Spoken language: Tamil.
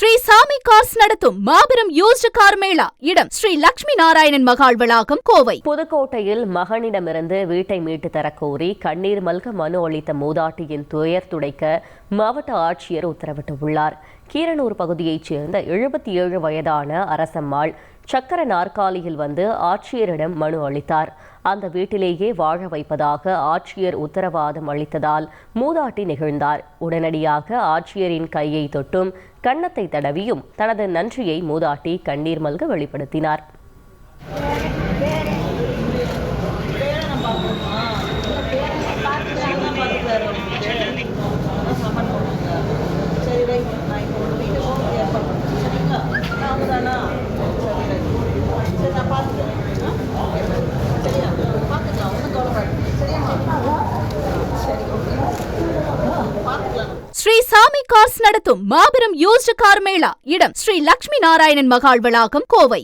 ஸ்ரீ சாமி கார்ஸ் நடத்தும் மாபெரும் யூஸ்டு கார் மேளா. இடம் ஸ்ரீ லட்சுமி நாராயணன் மகால் வளாகம் கோவை. புதுக்கோட்டையில் மகனிடமிருந்து வீட்டை மீட்டு தரக்கோரி கண்ணீர் மல்க மனு அளித்த மூதாட்டியின் துயர் துடைக்க மாவட்ட ஆட்சியர் உத்தரவிட்டுள்ளார். கீரனூர் பகுதியைச் சேர்ந்த எழுபத்தி ஏழு வயதான அரசம்மாள் சக்கர நாற்காலியில் வந்து ஆட்சியரிடம் மனு அளித்தார். அந்த வீட்டிலேயே வாழ வைப்பதாக ஆட்சியர் உத்தரவாதம் அளித்ததால் மூதாட்டி நிகழ்ந்தார். உடனடியாக ஆட்சியரின் கையை தொட்டும் கன்னத்தை தடவி தடவியும் தனது நன்றியை மூதாட்டி கண்ணீர் மல்க வெளிப்படுத்தினார். ஸ்ரீ சாமி கார்ஸ் நடத்தும் மாபெரும் யூஸ்டு கார் மேளா. இடம் ஸ்ரீ லக்ஷ்மி நாராயணன் மகால் வளாகம் கோவை.